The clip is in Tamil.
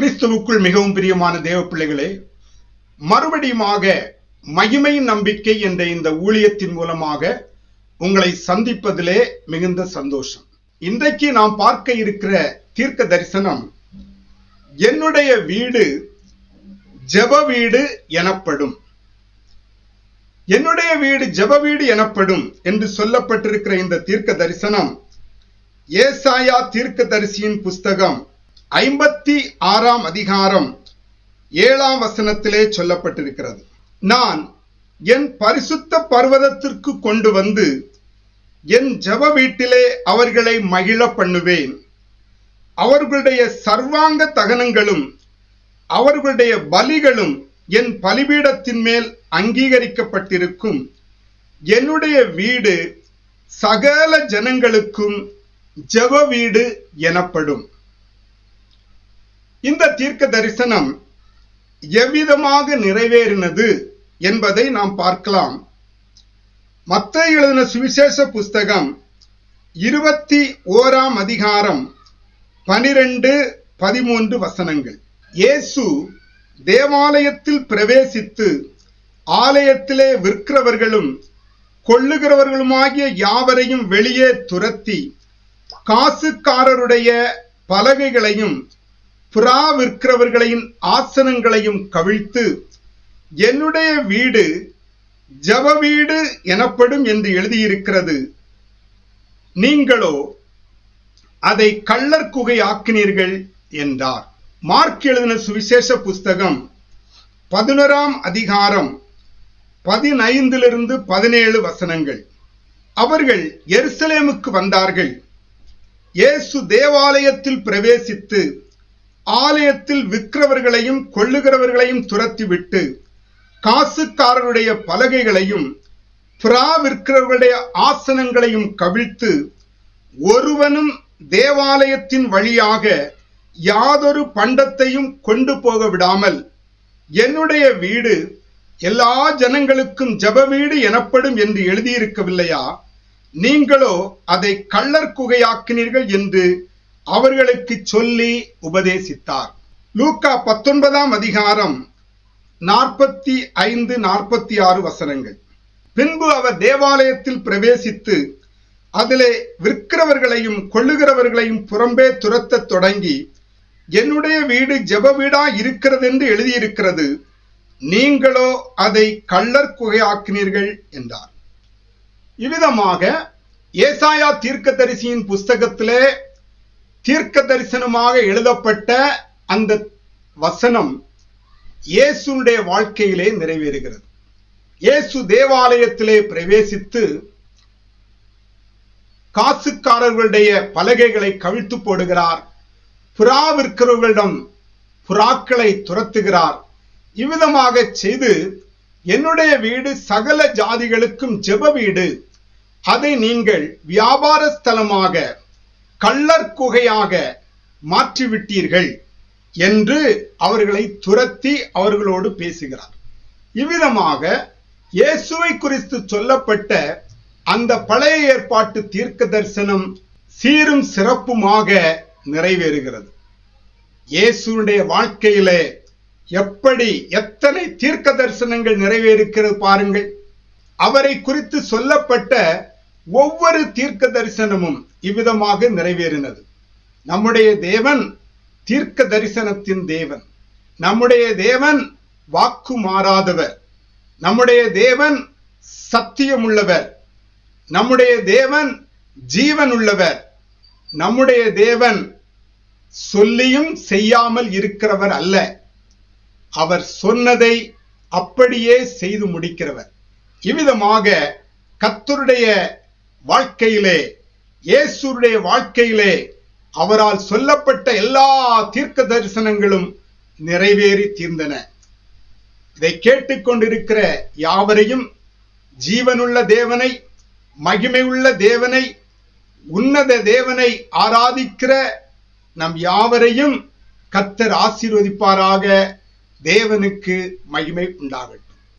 கிறிஸ்துவுக்குள் மிகவும் பிரியமான தேவ பிள்ளைகளே மறுபடியுமாக மகிமை நம்பிக்கை என்ற இந்த ஊழியத்தின் மூலமாக உங்களை சந்திப்பதிலே மிகுந்த சந்தோஷம். இன்றைக்கு நாம் பார்க்க இருக்கிற தீர்க்க தரிசனம் என்னுடைய வீடு ஜெப வீடு எனப்படும். என்னுடைய வீடு ஜெப வீடு எனப்படும் என்று சொல்லப்பட்டிருக்கிற இந்த தீர்க்க தரிசனம் ஏசாயா தீர்க்க தரிசியின் புஸ்தகம் ஐம்பத்தி ஆறாம் அதிகாரம் ஏழாம் வசனத்திலே சொல்லப்பட்டிருக்கிறது. நான் என் பரிசுத்த பர்வதத்திற்கு கொண்டு வந்து என் ஜப வீட்டிலே அவர்களை மகிழ பண்ணுவேன். அவர்களுடைய சர்வாங்க தகனங்களும் அவர்களுடைய பலிகளும் என் பலிபீடத்தின் மேல் அங்கீகரிக்கப்பட்டிருக்கும். என்னுடைய வீடு சகல ஜனங்களுக்கும் ஜப வீடு எனப்படும். இந்த தீர்க்க தரிசனம் எவ்விதமாக நிறைவேறினது என்பதை நாம் பார்க்கலாம். மத்த எழுதின சுவிசேஷ புஸ்தகம் இருபத்தி ஓராம் அதிகாரம் பனிரெண்டு பதிமூன்று வசனங்கள். இயேசு தேவாலயத்தில் பிரவேசித்து ஆலயத்திலே விற்கிறவர்களும் கொள்ளுகிறவர்களுமாகிய யாவரையும் வெளியே துரத்தி காசுக்காரருடைய பலகைகளையும் புறா விற்கிறவர்களின் ஆசனங்களையும் கவிழ்த்து என்னுடைய வீடு ஜப வீடு எனப்படும் என்று எழுதியிருக்கிறது. நீங்களோ அதை கள்ளர் குகை ஆக்கினீர்கள் என்றார். மார்க் எழுதின சுவிசேஷ புஸ்தகம் பதினோராம் அதிகாரம் பதினைந்திலிருந்து பதினேழு வசனங்கள். அவர்கள் எருசலேமுக்கு வந்தார்கள். இயேசு தேவாலயத்தில் பிரவேசித்து ஆலயத்தில் விற்கிறவர்களையும் கொள்ளுகிறவர்களையும் துரத்திவிட்டு காசுக்காரருடைய பலகைகளையும் பிரா விற்கிறவர்களுடைய ஆசனங்களையும் கவிழ்த்து ஒருவனும் தேவாலயத்தின் வழியாக யாதொரு பண்டத்தையும் கொண்டு போக விடாமல் என்னுடைய வீடு எல்லா ஜனங்களுக்கும் ஜப வீடு எனப்படும் என்று எழுதியிருக்கவில்லையா? நீங்களோ அதை கள்ளர் குகையாக்கினீர்கள் என்று அவர்களுக்கு சொல்லி உபதேசித்தார். லூக்கா பத்தொன்பதாம் அதிகாரம் நாற்பத்தி ஐந்து நாற்பத்தி ஆறு வசனங்கள். பின்பு அவர் தேவாலயத்தில் பிரவேசித்து அதிலே விற்கிறவர்களையும் கொள்ளுகிறவர்களையும் புறம்பே துரத்தத் தொடங்கி என்னுடைய வீடு ஜெப வீடா இருக்கிறது என்று எழுதியிருக்கிறது. நீங்களோ அதை கள்ளர் குகையாக்கினீர்கள் என்றார். இவ்விதமாக ஏசாயா தீர்க்கதரிசியின் புஸ்தகத்திலே தீர்க்க தரிசனமாக எழுதப்பட்ட அந்த வசனம் இயேசுடைய வாழ்க்கையிலே நிறைவேறுகிறது. இயேசு தேவாலயத்திலே பிரவேசித்து காசுக்காரர்களுடைய பலகைகளை கவிழ்த்து போடுகிறார். புறா விற்கிறவர்களிடம் புறாக்களை துரத்துகிறார். இவ்விதமாக செய்து என்னுடைய வீடு சகல ஜாதிகளுக்கும் ஜெப வீடு. அதை நீங்கள் வியாபார ஸ்தலமாக கள்ளற்குகையாக மாற்றிவிட்டீர்கள் என்று அவர்களை துரத்தி அவர்களோடு பேசுகிறார். இவ்விதமாக இயேசுவை குறித்து சொல்லப்பட்ட அந்த பழைய ஏற்பாட்டு தீர்க்க தரிசனம் சீரும் சிறப்புமாக நிறைவேறுகிறது. இயேசுடைய வாழ்க்கையிலே எப்படி எத்தனை தீர்க்க தரிசனங்கள் நிறைவேறுகிறது பாருங்கள். அவரை குறித்து சொல்லப்பட்ட ஒவ்வொரு தீர்க்க தரிசனமும் இவ்விதமாக நிறைவேறினது. நம்முடைய தேவன் தீர்க்க தரிசனத்தின் தேவன். நம்முடைய தேவன் வாக்கு மாறாதவர். நம்முடைய தேவன் சத்தியமுள்ளவர். நம்முடைய தேவன் ஜீவன் உள்ளவர் நம்முடைய தேவன் சொல்லியும் செய்யாமல் இருக்கிறவர் அல்ல. அவர் சொன்னதை அப்படியே செய்து முடிக்கிறவர். இவ்விதமாக கத்தருடைய வாழ்க்கையிலே இயேசுடைய வாழ்க்கையிலே அவரால் சொல்லப்பட்ட எல்லா தீர்க்க தரிசனங்களும் நிறைவேறி தீர்ந்தன. இதை கேட்டுக்கொண்டிருக்கிற யாவரையும் ஜீவனுள்ள தேவனை மகிமையுள்ள தேவனை உன்னத தேவனை ஆராதிக்கிற நம் யாவரையும் கத்தர் ஆசீர்வதிப்பாராக. தேவனுக்கு மகிமை உண்டாகட்டும்.